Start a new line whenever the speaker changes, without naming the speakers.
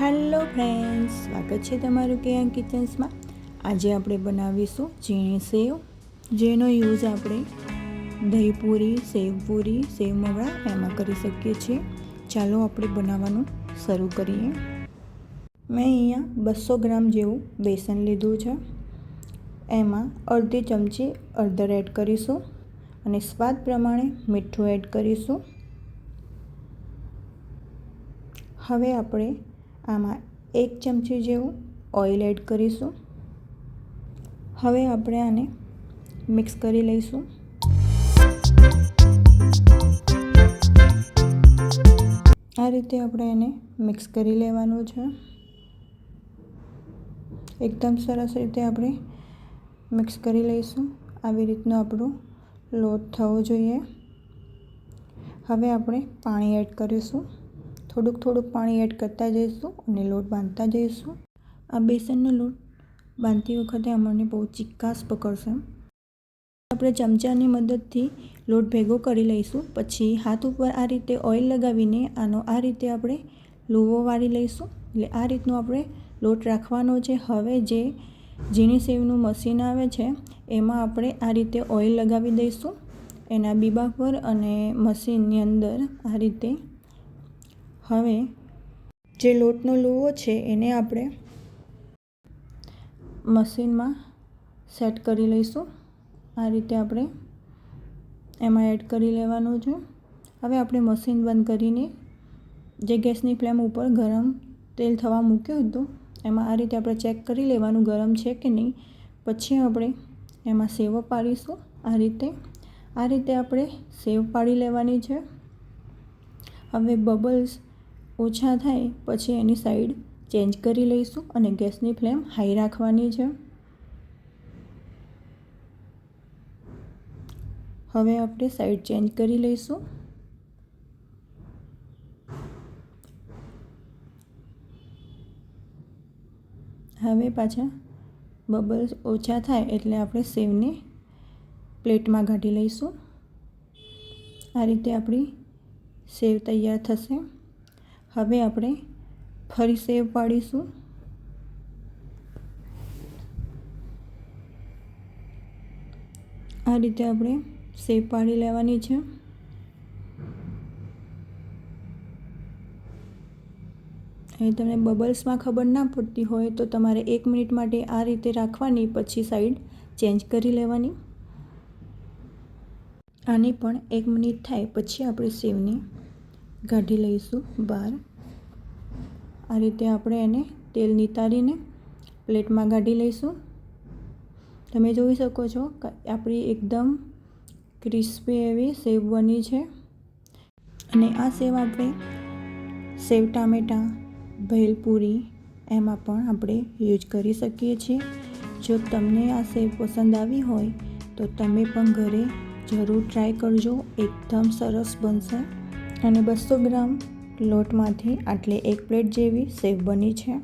Hello friends, સ્વાગત છે તમારું કેયા કિચન્સમાં. આજે આપણે બનાવીશું ઝીણી સેવ, જેનો યુઝ આપણે દહીં સેવપૂરી સેવ મમરા એમાં કરી શકીએ છીએ. ચાલો આપણે બનાવવાનું શરૂ કરીએ. મેં અહીંયા બસો ગ્રામ જેવું બેસન લીધું છે. એમાં અડધી ચમચી અડધર એડ કરીશું અને સ્વાદ પ્રમાણે મીઠું એડ કરીશું. હવે આપણે આમાં એક ચમચી જેવું ઓઇલ એડ કરીશું. હવે આપણે આને મિક્સ કરી લઈશું. આ રીતે આપણે એને મિક્સ કરી લેવાનું છે. એકદમ સરસ રીતે આપણે મિક્સ કરી લઈશું. આવી રીતનો આપણો લોટ થવો જોઈએ. હવે આપણે પાણી એડ કરીશું. થોડુંક થોડુંક પાણી એડ કરતા જઈશું અને લોટ બાંધતા જઈશું. આ બેસનનો લોટ બાંધતી વખતે અમને બહુ ચિક્કાસ પકડશે. આપણે ચમચાની મદદથી લોટ ભેગો કરી લઈશું. પછી હાથ ઉપર આ રીતે ઓઇલ લગાવીને આનો આ રીતે આપણે લુવો વાળી લઈશું. એટલે આ રીતનો આપણે લોટ રાખવાનો છે. હવે જે ઝીણી સેવનું મશીન આવે છે, એમાં આપણે આ રીતે ઓઇલ લગાવી દઈશું. એના બીબા પર અને મશીનની અંદર આ રીતે હવે જે લોટનો લૂવો છે એને આપણે મશીનમાં સેટ કરી લઈશું. આ રીતે આપણે એમાં એડ કરી લેવાનું છે. હવે આપણે મશીન બંધ કરીને જે ગેસની ફ્લેમ ઉપર ગરમ તેલ થવા મૂક્યું હતું, એમાં આ રીતે આપણે ચેક કરી લેવાનું ગરમ છે કે નહીં. પછી આપણે એમાં સેવ પાડીશું. આ રીતે આ રીતે આપણે સેવ પાડી લેવાની છે. હવે બબલ્સ ઓછા થાય, પછી એની સાઈડ ચેન્જ કરી લઈશું અને ગેસની ફ્લેમ હાઈ રાખવાની છે. હવે આપણે સાઈડ ચેન્જ કરી લઈશું. હવે પાછા બબલ્સ ઓછા થાય એટલે આપણે સેવને પ્લેટમાં કાઢી લઈશું. આ રીતે આપણી સેવ તૈયાર થશે. હવે આપણે ફરી સેવ પાડીશું. આ રીતે આપણે સેવ પાડી લેવાની છે. એ તમને બબલ્સમાં ખબર ના પડતી હોય તો તમારે એક મિનિટ માટે આ રીતે રાખવાની, પછી સાઈડ ચેન્જ કરી લેવાની. આની પણ એક મિનિટ થાય, પછી આપણે સેવને કાઢી લઈશું બહાર. આ રીતે આપણે એને તેલ નિતારીને પ્લેટમાં કાઢી લઈશું. તમે જોઈ શકો છો આપણી એકદમ ક્રિસ્પી એવી સેવ બની છે. અને આ સેવ આપણે સેવ ટામેટાં ભેલપૂરી એમાં પણ આપણે યુઝ કરી શકીએ છીએ. જો તમને આ સેવ પસંદ આવી હોય તો તમે પણ ઘરે જરૂર ટ્રાય કરજો. એકદમ સરસ બનશે. અને બસો ગ્રામ લોટમાંથી આટલી એક પ્લેટ જેવી સેવ બની છે.